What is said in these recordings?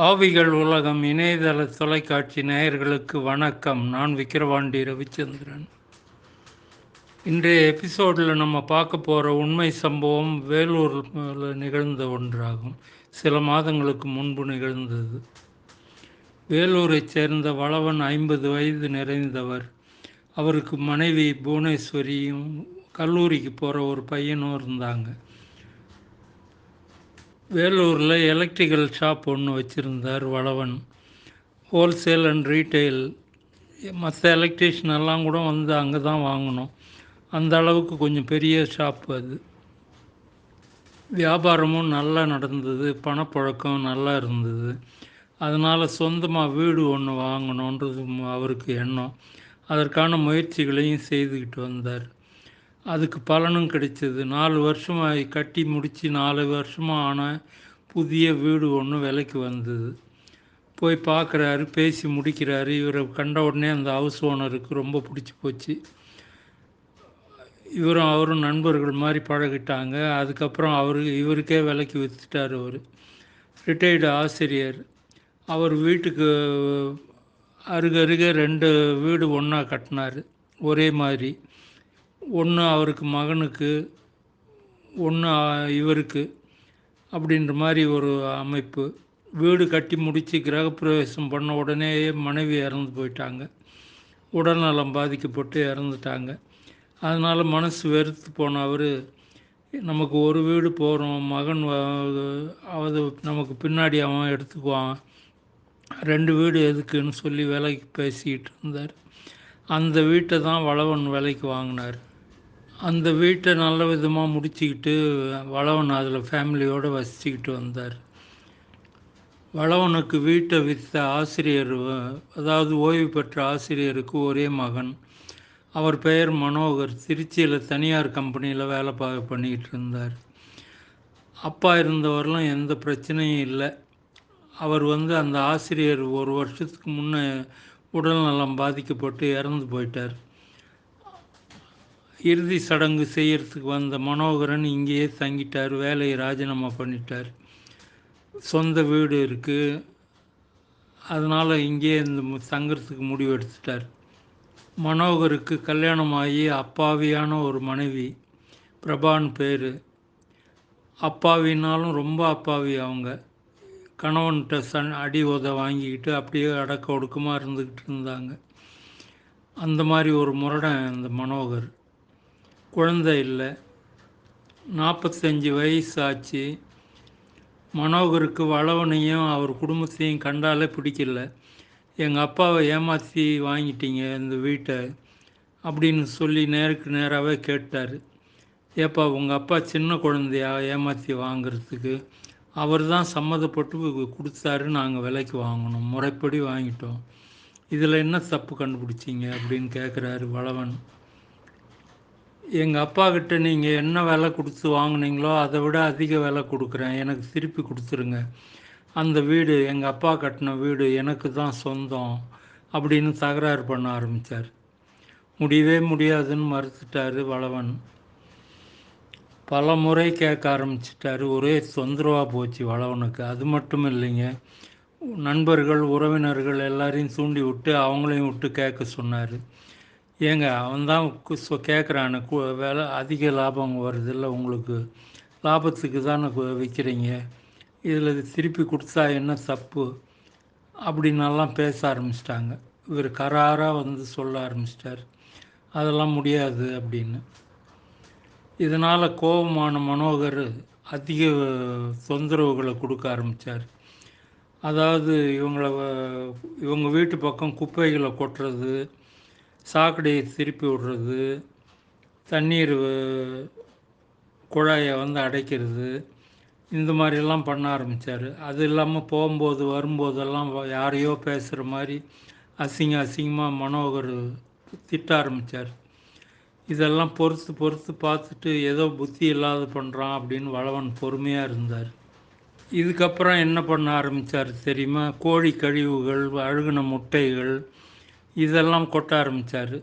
ஆவிகள் உலகம் இணையதள தொலைக்காட்சி நேயர்களுக்கு வணக்கம். நான் விக்கிரவாண்டி ரவிச்சந்திரன். இன்றைய எபிசோடில் நம்ம பார்க்க போகிற உண்மை சம்பவம் வேலூரில் நிகழ்ந்த ஒன்றாகும். சில மாதங்களுக்கு முன்பு நிகழ்ந்தது. வேலூரைச் சேர்ந்த வளவன் ஐம்பது வயது நிறைந்தவர். அவருக்கு மனைவி புவனேஸ்வரியும் கல்லூரிக்கு போகிற ஒரு பையனும் இருந்தாங்க. வேலூரில் எலக்ட்ரிக்கல் ஷாப் ஒன்று வச்சுருந்தார் வளவன். ஹோல்சேல் அண்ட் ரீட்டைல் மற்ற எலக்ட்ரீஷியன் எல்லாம் கூட வந்து அங்கே தான் வாங்கணும். அந்த அளவுக்கு கொஞ்சம் பெரிய ஷாப் அது. வியாபாரமும் நல்லா நடந்தது. பணப்பழக்கம் நல்லா இருந்தது. அதனால் சொந்தமாக வீடு ஒன்று வாங்கணுன்றது அவருக்கு எண்ணம். அதற்கான முயற்சிகளையும் செய்துக்கிட்டு வந்தார். அதுக்கு பலனும் கிடைச்சது. நாலு வருஷமாக கட்டி முடித்து நாலு வருஷமாக ஆன புதிய வீடு ஒன்று விலைக்கு வந்தது. போய் பார்க்குறாரு பேசி முடிக்கிறாரு. இவரை கண்ட உடனே அந்த ஹவுஸ் ஓனருக்கு ரொம்ப பிடிச்சி போச்சு. இவரும் அவரும் நண்பர்கள் மாதிரி பழகிட்டாங்க. அதுக்கப்புறம் அவரு இவருக்கே விலைக்கு விற்றுட்டார் அவர். ரிட்டையர்டு ஆசிரியர். அவர் வீட்டுக்கு அருகருகே ரெண்டு வீடு ஒன்றா கட்டினார். ஒரே மாதிரி. ஒன்று அவருக்கு மகனுக்கு ஒன்று இவருக்கு அப்படின்ற மாதிரி ஒரு அமைப்பு. வீடு கட்டி முடித்து கிரகப்பிரவேசம் பண்ண உடனே மனைவி இறந்து போயிட்டாங்க. உடல்நலம் பாதிக்கப்பட்டு இறந்துட்டாங்க. அதனால் மனசு வெறுத்து போன அவர் நமக்கு ஒரு வீடு போகிறோம் மகன் அது நமக்கு பின்னாடி அவன் எடுத்துக்குவான். ரெண்டு வீடு எதுக்குன்னு சொல்லி விலைக்கு பேசிக்கிட்டு இருந்தார். அந்த வீட்டை தான் வளவன் விலைக்கு வாங்கினார். அந்த வீட்டை நல்ல விதமாக முடிச்சுக்கிட்டு வளவன் அதில் ஃபேமிலியோடு வசிச்சுக்கிட்டு வந்தார். வளவனுக்கு வீட்டை விற்ற ஆசிரியர் அதாவது ஓய்வு பெற்ற ஆசிரியருக்கு ஒரே மகன். அவர் பெயர் மனோகர். திருச்சியில் தனியார் கம்பெனியில் வேலை பா பண்ணிக்கிட்டு இருந்தார். அப்பா இருந்தவரெலாம் எந்த பிரச்சனையும் இல்லை. அவர் வந்து அந்த ஆசிரியர் ஒரு வருஷத்துக்கு முன்னே உடல்நலம் பாதிக்கப்பட்டு இறந்து போயிட்டார். இறுதி சடங்கு செய்கிறதுக்கு வந்த மனோகரன் இங்கேயே தங்கிட்டார் வேலையை ராஜினாமா பண்ணிட்டார். சொந்த வீடு இருக்குது அதனால் இங்கேயே இந்த தங்கிறதுக்கு முடிவு எடுத்துட்டார். மனோகருக்கு கல்யாணமாகி அப்பாவியான ஒரு மனைவி பிரபான்னு பேர். அப்பாவினாலும் ரொம்ப அப்பாவி அவங்க. கணவன்கிட்ட சன் அடி உத வாங்கிக்கிட்டு அப்படியே அடக்க ஒடுக்கமாக இருந்துக்கிட்டு இருந்தாங்க. அந்த மாதிரி ஒரு முரடன் அந்த மனோகர். குழந்தை இல்லை. நாற்பத்தஞ்சு வயசாச்சு. மனோகருக்கு வளவனையும் அவர் குடும்பத்தையும் கண்டாலே பிடிக்கல. எங்கள் அப்பாவை ஏமாற்றி வாங்கிட்டீங்க இந்த வீட்டை அப்படின்னு சொல்லி நேருக்கு நேராகவே கேட்டார். ஏப்பா உங்கள் அப்பா சின்ன குழந்தையா ஏமாற்றி வாங்கிறதுக்கு? அவர் தான் சம்மந்தப்பட்டு கொடுத்தாரு நாங்கள் விலைக்கு வாங்கினோம். முறைப்படி வாங்கிட்டோம். இதில் என்ன தப்பு கண்டுபிடிச்சிங்க அப்படின்னு கேட்குறாரு வளவன். எங்கள் அப்பா கிட்ட நீங்கள் என்ன விலை கொடுத்து வாங்கினீங்களோ அதை விட அதிக விலை கொடுக்குறேன். எனக்கு திருப்பி கொடுத்துருங்க. அந்த வீடு எங்கள் அப்பா கட்டின வீடு எனக்கு தான் சொந்தம் அப்படின்னு தகராறு பண்ண ஆரம்பித்தார் முடியவே முடியாதுன்னு மறுத்துட்டார் வளவன். பல முறை கேட்க ஆரம்பிச்சிட்டாரு ஒரே தொந்தரவாக போச்சு வளவனுக்கு. அது மட்டும் இல்லைங்க. நண்பர்கள் உறவினர்கள் எல்லாரையும் தூண்டி விட்டு அவங்களையும் விட்டு கேட்க சொன்னார். ஏங்க அவன் தான் கேட்குறானு வேலை அதிக லாபம் வருதில்ல உங்களுக்கு. லாபத்துக்கு தானே விற்கிறீங்க இதில் திருப்பி கொடுத்தா என்ன தப்பு? அப்படின்னெல்லாம் பேச ஆரம்பிச்சிட்டாங்க. இவர் கராராக வந்து சொல்ல ஆரம்பிச்சிட்டார். அதெல்லாம் முடியாது அப்படின்னு. இதனால் கோபமான மனோகர் அதிக தொந்தரவுகளை கொடுக்க ஆரம்பித்தார் அதாவது இவங்கள இவங்க வீட்டு பக்கம் குப்பைகளை கொட்டுறது சாக்கடையை திருப்பி விடுறது தண்ணீர் குழாயை வந்து அடைக்கிறது இந்த மாதிரிலாம் பண்ண ஆரம்பித்தார் அது இல்லாமல் போகும்போது வரும்போதெல்லாம் யாரையோ பேசுகிற மாதிரி அசிங்க அசிங்கமாக மனோகர் திட்ட ஆரம்பித்தார் இதெல்லாம் பொறுத்து பொறுத்து பார்த்துட்டு ஏதோ புத்தி இல்லாத பண்ணுறான் அப்படின்னு வளவன் பொறுமையாக இருந்தார். இதுக்கப்புறம் என்ன பண்ண ஆரம்பித்தார் தெரியுமா? கோழி கழிவுகள் அழுகின முட்டைகள் இதெல்லாம் கொட்ட ஆரம்பித்தார்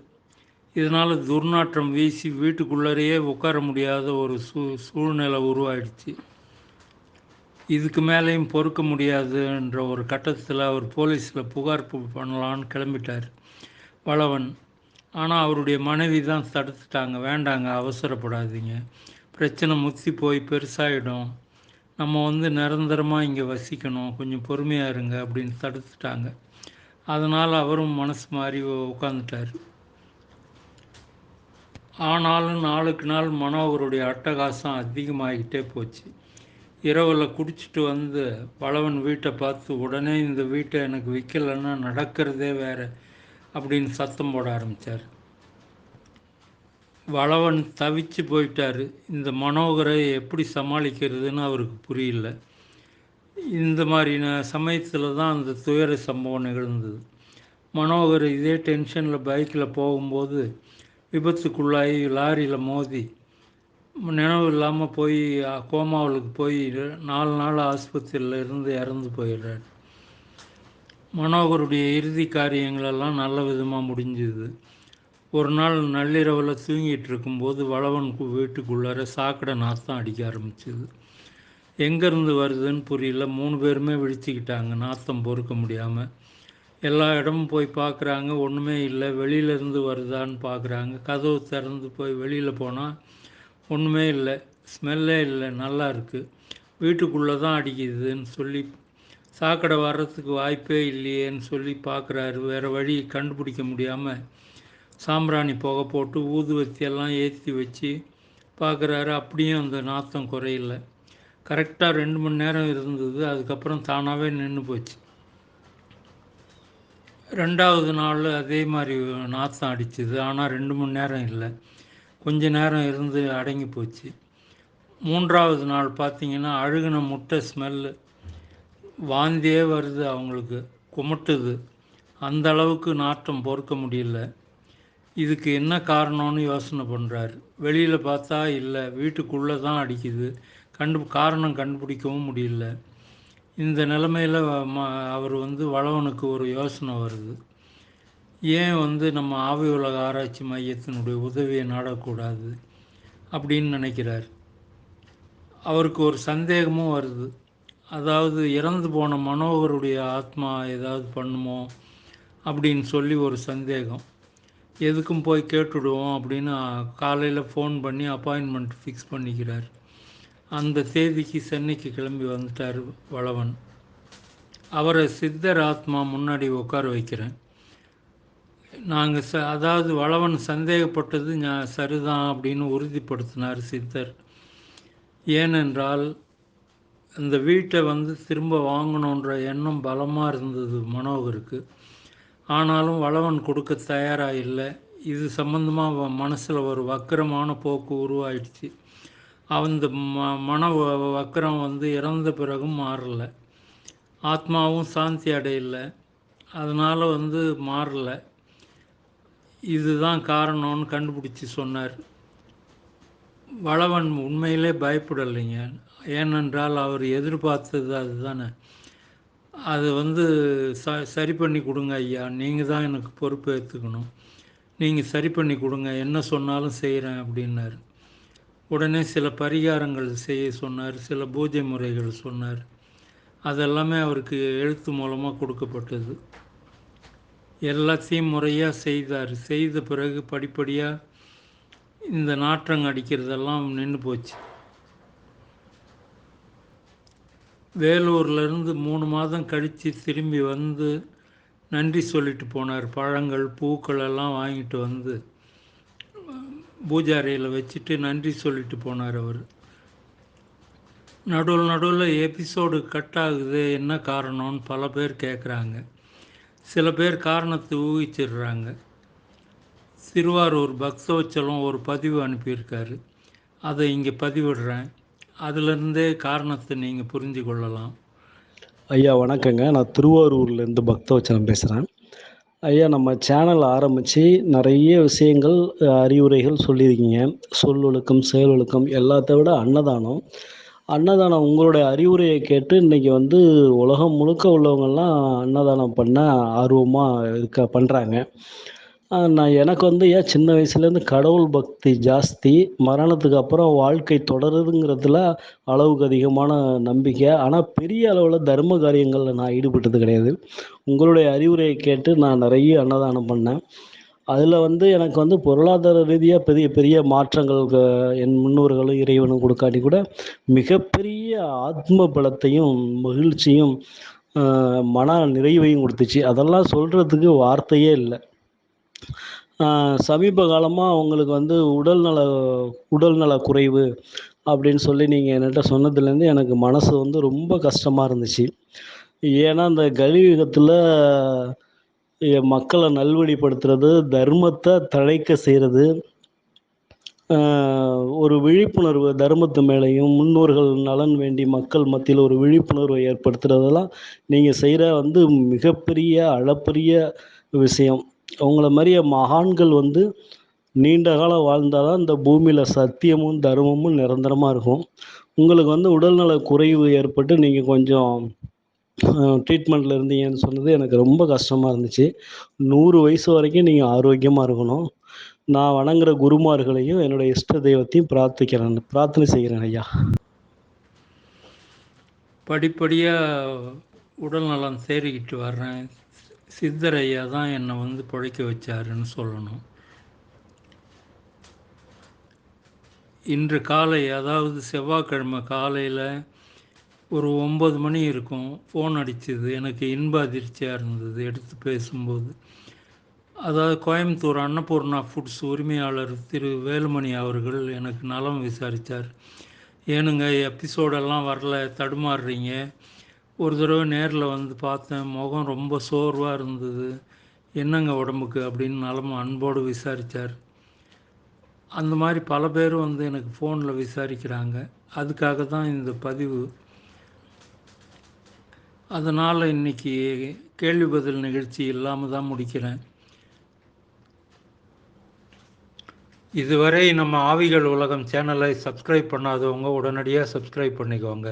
இதனால் துர்நாற்றம் வீசி வீட்டுக்குள்ளரையே உட்கார முடியாத ஒரு சூ சூழ்நிலை உருவாயிடுச்சு. இதுக்கு மேலேயும் பொறுக்க முடியாதுன்ற ஒரு கட்டத்தில் அவர் போலீஸில் புகார் பண்ணலான்னு கிளம்பிட்டார். வளவன் ஆனால் அவருடைய மனைவி தான் தடுத்துட்டாங்க. வேண்டாங்க அவசரப்படாதீங்க. பிரச்சனை முத்தி போய் பெருசாகிடும் நம்ம வந்து நிரந்தரமாக இங்கே வசிக்கணும். கொஞ்சம் பொறுமையாக இருங்க அப்படின்னு தடுத்துட்டாங்க. அதனால் அவரும் மனசு மாறி உட்காந்துட்டார் ஆனாலும் நாளுக்கு நாள் மனோகருடைய அட்டகாசம் அதிகமாகிட்டே போச்சு. இரவில் குடிச்சிட்டு வந்து பலவன் வீட்டை பார்த்து உடனே இந்த வீட்டை எனக்கு விற்கலைன்னா நடக்கிறதே வேறு அப்படின்னு சத்தம் போட ஆரம்பித்தார் வளவன் தவிச்சு போயிட்டார். இந்த மனோகரை எப்படி சமாளிக்கிறதுன்னு அவருக்கு புரியல. இந்த மாதிரி சமயத்தில் தான் அந்த துயர சம்பவம் நிகழ்ந்தது. மனோகர் இதே டென்ஷனில் பைக்கில் போகும்போது விபத்துக்குள்ளாகி லாரியில் மோதி நினைவு இல்லாமல் போய் கோமாவளுக்கு போய் நாலு நாள் ஆஸ்பத்திரியில் இருந்து இறந்து போயிடுறார். மனோகருடைய இறுதி காரியங்களெல்லாம் நல்ல விதமாக முடிஞ்சுது. ஒரு நாள் நள்ளிரவில் தூங்கிட்டு இருக்கும்போது வளவன் வீட்டுக்குள்ளார சாக்கடை நாத்தம் அடிக்க ஆரம்பிச்சுது. எங்கேருந்து வருதுன்னு புரியல. மூணு பேருமே விழிச்சிக்கிட்டாங்க. நாத்தம் பொறுக்க முடியாமல் எல்லா இடமும் போய் பார்க்குறாங்க. ஒன்றுமே இல்லை. வெளியிலேருந்து வருதான்னு பார்க்குறாங்க. கதவு திறந்து போய் வெளியில் போனால் ஒன்றுமே இல்லை. ஸ்மெல்லே இல்லை. நல்லா இருக்குது வீட்டுக்குள்ளே தான் அடிக்குதுன்னு சொல்லி சாக்கடை வர்றதுக்கு வாய்ப்பே இல்லையேன்னு சொல்லி பார்க்குறாரு. வேறு வழி கண்டுபிடிக்க முடியாமல் சாம்பிராணி புகை போட்டு ஊதுவத்தியெல்லாம் ஏற்றி வச்சு பார்க்குறாரு. அப்படியும் அந்த நாத்தம் குறையில்லை கரெக்டாக ரெண்டு மணி நேரம் இருந்தது. அதுக்கப்புறம் தானாகவே நின்று போச்சு. ரெண்டாவது நாள் அதே மாதிரி நாற்றம் அடிச்சுது. ஆனால் ரெண்டு மணி நேரம் இல்லை. கொஞ்ச நேரம் இருந்து அடங்கி போச்சு. மூன்றாவது நாள் பார்த்தீங்கன்னா அழுகுன முட்டை ஸ்மெல்லு வாந்தியே வருது அவங்களுக்கு. குமட்டுது. அந்த அளவுக்கு நாற்றம் பொறுக்க முடியல. இதுக்கு என்ன காரணம்னு யோசனை பண்ணுறாரு வெளியில் பார்த்தா இல்லை. வீட்டுக்குள்ளே தான் அடிக்குது. கண்டு காரணம் கண்டுபிடிக்கவும் முடியல. இந்த நிலமையில் அவர் வந்து வளவனுக்கு ஒரு யோசனை வருது. ஏன் வந்து நம்ம ஆவி உலக ஆராய்ச்சி மையத்தினுடைய உதவியை நாடக்கூடாது அப்படின்னு நினைக்கிறார். அவருக்கு ஒரு சந்தேகமும் வருது. அதாவது இறந்து போன மனோகருடைய ஆத்மா ஏதாவது பண்ணுமோ அப்படின்னு சொல்லி ஒரு சந்தேகம். எதுக்கும் போய் கேட்டுடுவோம் அப்படின்னு காலையில் ஃபோன் பண்ணி அப்பாயின்மெண்ட் ஃபிக்ஸ் பண்ணிக்கிறார். அந்த தேதிக்கு சென்னைக்கு கிளம்பி வந்துட்டார் வளவன். அவரை சித்தர் ஆத்மா முன்னாடி உட்கார வைக்கிறேன். நாங்கள் ச அதாவது வளவன் சந்தேகப்பட்டது நான் சரிதான் அப்படின்னு உறுதிப்படுத்தினார் சித்தர். ஏனென்றால் அந்த வீட்டை வந்து திரும்ப வாங்கணுன்ற எண்ணம் பலமாக இருந்தது மனோகருக்கு. ஆனாலும் வளவன் கொடுக்க தயாராக இல்லை. இது சம்பந்தமாக மனசில் ஒரு வக்கரமான போக்கு உருவாயிடுச்சு. அந்த ம மன வக்கரம் வந்து இறந்த பிறகும் மாறலை. ஆத்மாவும் சாந்தி அடையலை. அதனால் வந்து மாறலை. இதுதான் காரணம்னு கண்டுபிடிச்சி சொன்னார். வளவன் உண்மையிலே பயப்படலைங்க. ஏனென்றால் அவர் எதிர்பார்த்தது அதுதானே. அது வந்து ச சரி பண்ணி கொடுங்க ஐயா. நீங்கள் தான் எனக்கு பொறுப்பு ஏற்றுக்கணும் நீங்கள் சரி பண்ணி கொடுங்க. என்ன சொன்னாலும் செய்கிறேன் அப்படின்னாரு. உடனே சில பரிகாரங்கள் செய்ய சொன்னார் சில பூஜை முறைகள் சொன்னார். அதெல்லாமே அவருக்கு எழுத்து மூலமாக கொடுக்கப்பட்டது. எல்லாத்தையும் முறையாக செய்தார். செய்த பிறகு படிப்படியாக இந்த நாற்றங்க அடிக்கிறதெல்லாம் நின்று போச்சு. வேலூர்லேருந்து மூணு மாதம் கழித்து திரும்பி வந்து நன்றி சொல்லிட்டு போனார். பழங்கள் பூக்கள் எல்லாம் வாங்கிட்டு வந்து பூஜாரையில் வச்சுட்டு நன்றி சொல்லிட்டு போனார் அவர். நடுவில் நடுவில் எபிசோடு கட் ஆகுது என்ன காரணம்னு பல பேர் கேட்குறாங்க சில பேர் காரணத்தை ஊகிச்சிடுறாங்க. திருவாரூர் பக்தவச்சலம் ஒரு பதிவு அனுப்பியிருக்காரு. அதை இங்கே பதிவிடுறேன். அதுலேருந்தே காரணத்தை நீங்கள் புரிஞ்சு கொள்ளலாம் ஐயா வணக்கங்க. நான் திருவாரூர்லேருந்து பக்தவச்சலம் பேசுகிறேன் ஐயா நம்ம சேனல் ஆரம்பித்து நிறைய விஷயங்கள் அறிவுரைகள் சொல்லியிருக்கீங்க. சொல்லொழுக்கம் செயலொழுக்கம் எல்லாத்த விட அன்னதானம். அன்னதானம் உங்களுடைய அறிவுரையை கேட்டு இன்னைக்கு வந்து உலகம் முழுக்க உள்ளவங்கள்லாம் அன்னதானம் பண்ண ஆர்வமாக இருக்க பண்ணுறாங்க நான் எனக்கு வந்து ஏன் சின்ன வயசுலேருந்து கடவுள் பக்தி ஜாஸ்தி மரணத்துக்கு அப்புறம் வாழ்க்கை தொடருதுங்கிறதுல அளவுக்கு அதிகமான நம்பிக்கை. ஆனால் பெரிய அளவில் தர்ம காரியங்களில் நான் ஈடுபட்டது கிடையாது. உங்களுடைய அறிவுரையை கேட்டு நான் நிறைய அன்னதானம் பண்ணேன். அதில் வந்து எனக்கு வந்து பொருளாதார ரீதியாக பெரிய பெரிய மாற்றங்கள் என் முன்னோர்களும் இறைவனும் கொடுக்காட்டி கூட மிகப்பெரிய ஆத்ம பலத்தையும் மகிழ்ச்சியும் மன நிறைவையும் கொடுத்துச்சு. அதெல்லாம் சொல்கிறதுக்கு வார்த்தையே இல்லை. சமீப காலமாக அவங்களுக்கு வந்து உடல்நல உடல்நல குறைவு அப்படின்னு சொல்லி நீங்கள் என்கிட்ட சொன்னதுலேருந்து எனக்கு மனசு வந்து ரொம்ப கஷ்டமாக இருந்துச்சு. ஏன்னா இந்த கலியுகத்தில் மக்களை நல்வழிப்படுத்துறது தர்மத்தை தழைக்க செய்கிறது ஒரு விழிப்புணர்வு தர்மத்து மேலேயும் முன்னோர்கள் நலன் வேண்டி மக்கள் மத்தியில் ஒரு விழிப்புணர்வை ஏற்படுத்துறதெல்லாம் நீங்கள் செய்கிற வந்து மிகப்பெரிய அளப்பரிய விஷயம். அவங்கள மாதிரியே மகான்கள் வந்து நீண்ட காலம் வாழ்ந்தால் தான் இந்த பூமியில் சத்தியமும் தர்மமும் நிரந்தரமாக இருக்கும். உங்களுக்கு வந்து உடல்நல குறைவு ஏற்பட்டு நீங்கள் கொஞ்சம் ட்ரீட்மெண்ட்டில் இருந்தீங்கன்னு சொன்னது எனக்கு ரொம்ப கஷ்டமாக இருந்துச்சு. நூறு வயசு வரைக்கும் நீங்கள் ஆரோக்கியமாக இருக்கணும். நான் வணங்குற குருமார்களையும் என்னுடைய இஷ்ட தெய்வத்தையும் பிரார்த்திக்கிறேன் பிரார்த்தனை செய்கிறேன் ஐயா. படிப்படியாக உடல் நலம் சேரிக்கிட்டு வர்றேன். சித்தரையா தான் என்னை வந்து பிழைக்க வச்சாருன்னு சொல்லணும். இன்று காலை அதாவது செவ்வாய்க்கிழமை காலையில் ஒரு ஒம்பது மணி இருக்கும் ஃபோன் அடிச்சது எனக்கு இன்ப அதிர்ச்சியாக இருந்தது எடுத்து பேசும்போது. அதாவது கோயம்புத்தூர் அன்னபூர்ணா ஃபுட்ஸ் உரிமையாளர் திரு வேலுமணி அவர்கள் எனக்கு நலம் விசாரித்தார் ஏனுங்க எபிசோடெல்லாம் வரல தடுமாறுறீங்க. ஒரு தடவை நேரில் வந்து பார்த்தேன் முகம் ரொம்ப சோர்வாக இருந்தது. என்னங்க உடம்புக்கு? அப்படின்னு நலம் அன்போடு விசாரித்தார் அந்த மாதிரி பல பேர் வந்து எனக்கு ஃபோனில் விசாரிக்கிறாங்க. அதுக்காக தான் இந்த பதிவு. அதனால் இன்றைக்கி கேள்வி பதில் நிகழ்ச்சி இல்லாமல் தான் முடிக்கிறேன். இதுவரை நம்ம ஆவிகள் உலகம் சேனலை சப்ஸ்கிரைப் பண்ணாதவங்க உடனடியாக சப்ஸ்கிரைப் பண்ணிக்கோங்க.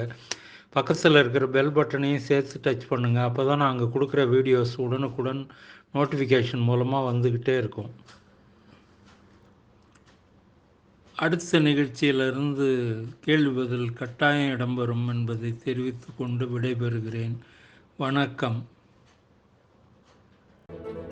பக்கத்தில் இருக்கிற பெல் பட்டனையும் சேர்த்து டச் பண்ணுங்கள் அப்போ தான் நாங்கள் கொடுக்குற வீடியோஸ் உடனுக்குடன் நோட்டிஃபிகேஷன் மூலமாக வந்துக்கிட்டே இருக்கும். அடுத்த நிகழ்ச்சியிலிருந்து கேள்வி பதில் கட்டாயம் இடம்பெறும் என்பதை தெரிவித்து கொண்டு விடைபெறுகிறேன். வணக்கம். thank you